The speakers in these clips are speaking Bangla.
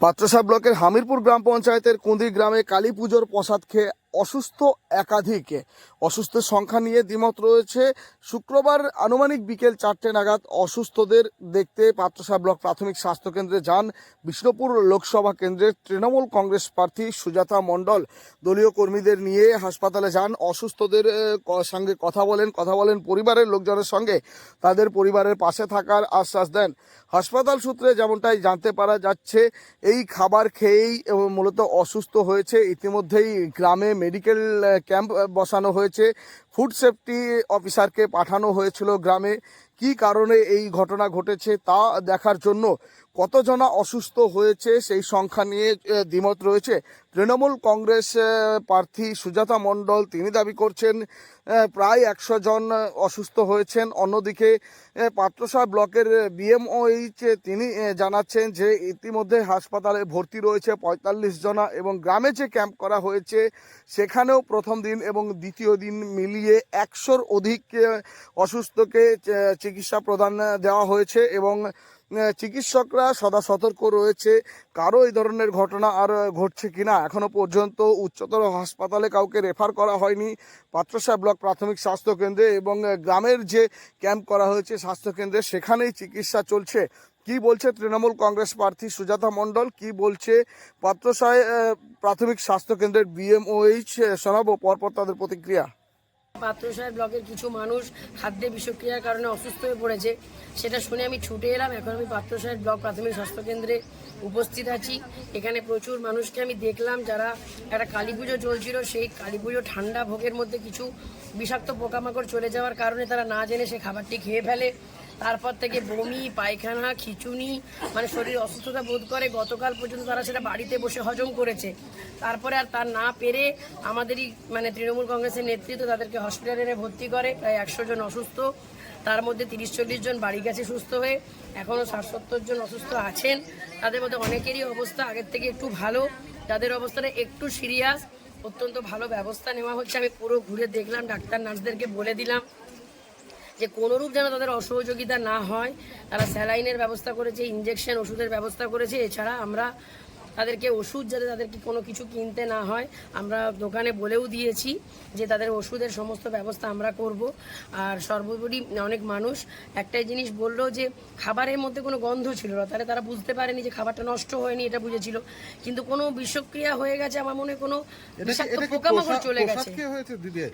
পাত্রসাহ ব্লকের হামিরপুর গ্রাম পঞ্চায়েতের কুন্দি গ্রামে কালী পুজোর প্রসাদ খেয়ে অসুস্থ একাধিক। অসুস্থের সংখ্যা নিয়ে দ্বিমত রয়েছে। শুক্রবার আনুমানিক বিকেল চারটে নাগাদ অসুস্থদের দেখতে পাত্রসাহ ব্লক প্রাথমিক স্বাস্থ্যকেন্দ্রে যান বিষ্ণুপুর লোকসভা কেন্দ্রের তৃণমূল কংগ্রেস প্রার্থী সুজাতা মণ্ডল। দলীয় কর্মীদের নিয়ে হাসপাতালে যান। অসুস্থদের সঙ্গে কথা বলেন কথা বলেন পরিবারের লোকজনের সঙ্গে। তাদের পরিবারের পাশে থাকার আশ্বাস দেন। হাসপাতাল সূত্রে যেমনটাই জানতে পারা যাচ্ছে, এই খাবার খেয়েই মূলত অসুস্থ হয়েছে। ইতিমধ্যেই গ্রামে মেডিকেল ক্যাম্প বসানো হয়েছে। ফুড সেফটি অফিসারকে পাঠানো হয়েছিল গ্রামে। কি কারণে এই ঘটনা ঘটেছে তা দেখার জন্য কতজনা অসুস্থ হয়েছে সেই সংখ্যা নিয়ে দ্বিমত রয়েছে। তৃণমূল কংগ্রেস প্রার্থী সুজাতা মণ্ডল, তিনি দাবি করছেন প্রায় একশো জন অসুস্থ হয়েছেন। অন্যদিকে পাত্রসাহ ব্লকের বিএমওইচ তিনি জানাচ্ছেন যে ইতিমধ্যে হাসপাতালে ভর্তি রয়েছে পঁয়তাল্লিশ জনা এবং গ্রামে যে ক্যাম্প করা হয়েছে, সেখানেও প্রথম দিন এবং দ্বিতীয় দিন মিলিয়ে একশোর অধিক অসুস্থকে চিকিৎসা প্রদান দেওয়া হয়েছে এবং চিকিৎসকরা সদা সতর্ক রয়েছে। কারও এই ধরনের ঘটনা আর ঘটছে কিনা এখনও পর্যন্ত উচ্চতর হাসপাতালে কাউকে রেফার করা হয়নি। পাত্রসাহ ব্লক প্রাথমিক স্বাস্থ্য কেন্দ্রে এবং গ্রামের যে ক্যাম্প করা হয়েছে স্বাস্থ্য কেন্দ্রে, সেখানেই চিকিৎসা চলছে। কি বলছে তৃণমূল কংগ্রেস প্রার্থী সুজাতা মণ্ডল? কি বলছে পাত্রসায় প্রাথমিক স্বাস্থ্য কেন্দ্রের বিএমওএইচ শোনাবো পরপর তাদের প্রতিক্রিয়া। পাত্রসাহেব ব্লকের কিছু মানুষ খাদ্যে বিষক্রিয়ার কারণে অসুস্থ হয়ে পড়েছে। সেটা শুনে আমি ছুটে এলাম। এখন আমি পাত্রসাহেব ব্লক প্রাথমিক স্বাস্থ্যকেন্দ্রে উপস্থিত আছি। এখানে প্রচুর মানুষকে আমি দেখলাম যারা একটা কালী পুজো চলছিল। সেই কালী পুজো ঠান্ডা ভোগের মধ্যে কিছু বিষাক্ত পোকামাকড় চলে যাওয়ার কারণে তারা না জেনে সে খাবারটি খেয়ে ফেলে। তারপর থেকে বমি, পায়খানা, খিচুনি মানে শরীর অসুস্থতা বোধ করে, গতকাল পর্যন্ত তারা সেটা বাড়িতে বসে হজম করেছে। তারপরে আর তার না পেরে আমাদেরই মানে তৃণমূল কংগ্রেসের নেতৃত্ব তাদেরকে হসপিটালে এনে ভর্তি করে, প্রায় একশো জন অসুস্থ। তার মধ্যে তিরিশ চল্লিশ জন বাড়ি গেছে সুস্থ হয়ে এখনও ষাট সত্তর জন অসুস্থ আছেন। তাদের মধ্যে অনেকেরই অবস্থা আগের থেকে একটু ভালো। যাদের অবস্থাটা একটু সিরিয়াস। অত্যন্ত ভালো ব্যবস্থা নেওয়া হচ্ছে। আমি পুরো ঘুরে দেখলাম, ডাক্তার, নার্সদেরকে বলে দিলাম। যে কোনোরূপ যেন তাদের অসহযোগিতা না হয়, তারা স্যালাইনের ব্যবস্থা করেছে ইঞ্জেকশন ওষুধের ব্যবস্থা করেছে। এছাড়া আমরা তাদেরকে ওষুধ যাতে তাদেরকে কোনো কিছু কিনতে না হয় আমরা দোকানে বলেও দিয়েছি যে তাদের ওষুধের সমস্ত ব্যবস্থা আমরা করব। আর সর্বোপরি অনেক মানুষ একটাই জিনিস বলল যে খাবারের মধ্যে কোনো গন্ধ ছিল না। তাহলে তারা বুঝতে পারেনি যে খাবারটা নষ্ট হয়নি এটা বুঝেছিল। কিন্তু কোনো বিষক্রিয়া হয়ে গেছে আমার মনে কোনো বিষাক্ত পোকামাকড় চলে গেছে।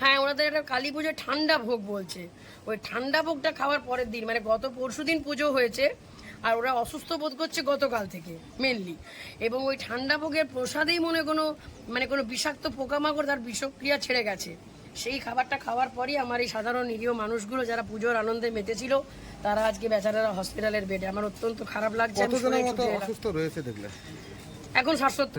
হ্যাঁ ওনাদের একটা কালী পুজো ঠান্ডা ভোগ বলছে। ওই ঠান্ডা ভোগটা খাওয়ার পরের দিন মানে গত পরশু দিন পুজো হয়েছে আর ওরা অসুস্থ বোধ করছে গতকাল থেকে মেনলি এবং ওই ঠান্ডা ভোগের প্রসাদেই মনে কোনো মানে কোনো বিষাক্ত পোকামাকড় তার বিষক্রিয়া ছেড়ে গেছে। সেই খাবারটা খাওয়ার পরই আমার এই সাধারণ নিরীহ মানুষগুলো যারা পুজোর আনন্দে মেতেছিল তারা আজকে বেচারারা হসপিটালের বেডে আমার অত্যন্ত খারাপ লাগছে। অসুস্থ রয়েছে দেখলে? এখন শাশ্বত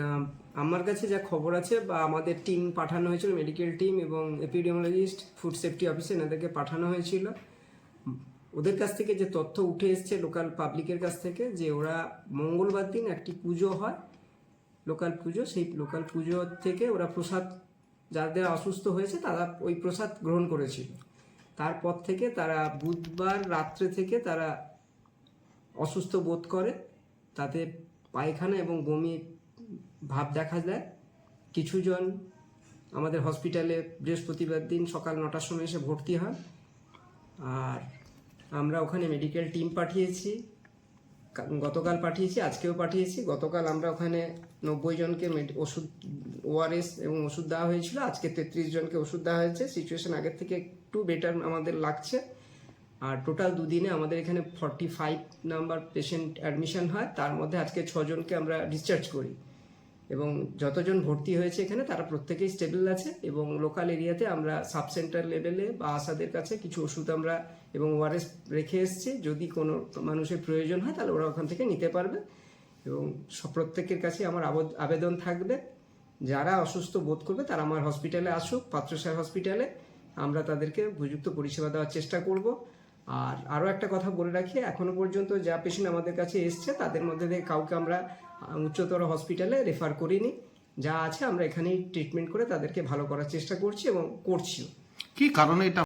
আমার কাছে যা খবর আছে বা আমাদের টিম পাঠানো হয়েছিল মেডিকেল টিম এবং এপিডিওলজিস্ট ফুড সেফটি অফিসে এনাদেরকে পাঠানো হয়েছিল। ওদের কাছ থেকে যে তথ্য উঠে এসছে লোকাল পাবলিকের কাছ থেকে যে ওরা মঙ্গলবার দিন একটি পুজো হয়, লোকাল পুজো, সেই লোকাল পুজো থেকে ওরা প্রসাদ, যাদের অসুস্থ হয়েছে তারা ওই প্রসাদ গ্রহণ করেছিল। তারপর থেকে তারা বুধবার রাত্রে থেকে তারা অসুস্থ বোধ করে, তাতে পায়খানা এবং বমি ভাব দেখা যায় কিছুজন আমাদের হসপিটালে বৃহস্পতিবার দিন সকাল নটার সময় এসে ভর্তি হয় আর আমরা ওখানে মেডিকেল টিম পাঠিয়েছি। গতকাল পাঠিয়েছি, আজকেও পাঠিয়েছি। গতকাল আমরা ওখানে নব্বই জনকে ওষুধ ওআরএস এবং ওষুধ দেওয়া হয়েছিল। আজকে তেত্রিশ জনকে ওষুধ দেওয়া হয়েছে। সিচুয়েশন আগের থেকে একটু বেটার আমাদের লাগছে। আর টোটাল দুদিনে আমাদের এখানে forty five number patient admission হয়। তার মধ্যে আজকে ছজনকে আমরা ডিসচার্জ করি। এবং যতজন ভর্তি হয়েছে এখানে, তারা প্রত্যেকেই স্টেবল আছে এবং লোকাল এরিয়াতে আমরা সাব সেন্টার লেভেলে বা আশাদের কাছে কিছু ওষুধ আমরা এবং ওআরএস রেখে এসেছি। যদি কোনো মানুষের প্রয়োজন হয়, তাহলে ওরা ওখান থেকে নিতে পারবে এবং প্রত্যেকের কাছে আমার আবদ- আবেদন থাকবে। যারা অসুস্থ বোধ করবে, তারা আমার হসপিটালে আসুক, পাত্রসার হসপিটালে আমরা তাদেরকে উপযুক্ত পরিষেবা দেওয়ার চেষ্টা করব। আর আরও একটা কথা বলে রাখি এখনও পর্যন্ত যা পেশেন্ট আমাদের কাছে এসছে, তাদের মধ্যে কাউকে আমরা উচ্চতর হসপিটালে রেফার করিনি। যা আছে, আমরা এখানেই ট্রিটমেন্ট করে তাদেরকে ভালো করার চেষ্টা করছি এবং করছি কি কারণে এটা